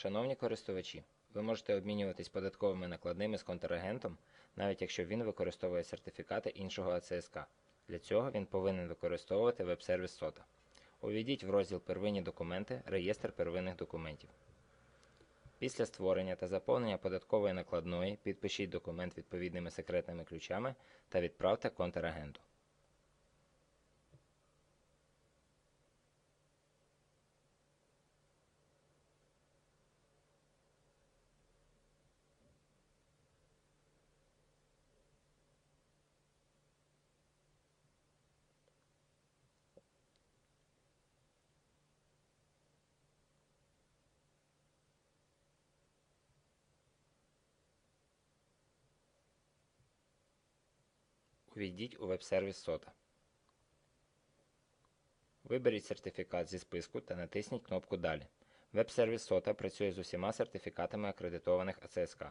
Шановні користувачі, ви можете обмінюватись податковими накладними з контрагентом, навіть якщо він використовує сертифікати іншого АЦСК. Для цього він повинен використовувати веб-сервіс СОТА. Увійдіть в розділ Первинні документи, реєстр первинних документів. Після створення та заповнення податкової накладної підпишіть документ відповідними секретними ключами та відправте контрагенту. Увійдіть у веб-сервіс SOTA. Виберіть сертифікат зі списку та натисніть кнопку Далі. Веб-сервіс СОТА працює з усіма сертифікатами акредитованих АЦСК.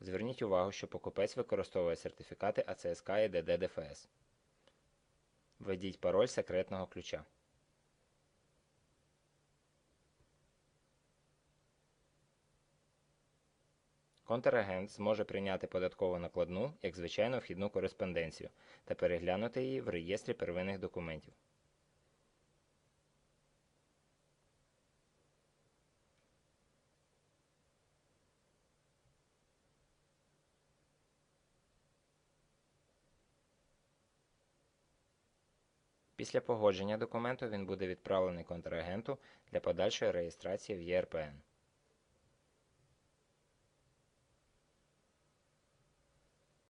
Зверніть увагу, що покупець використовує сертифікати АЦСК і ДД-ДФС. Введіть пароль секретного ключа. Контрагент зможе прийняти податкову накладну як звичайну вхідну кореспонденцію та переглянути її в реєстрі первинних документів. Після погодження документу він буде відправлений контрагенту для подальшої реєстрації в ЄРПН.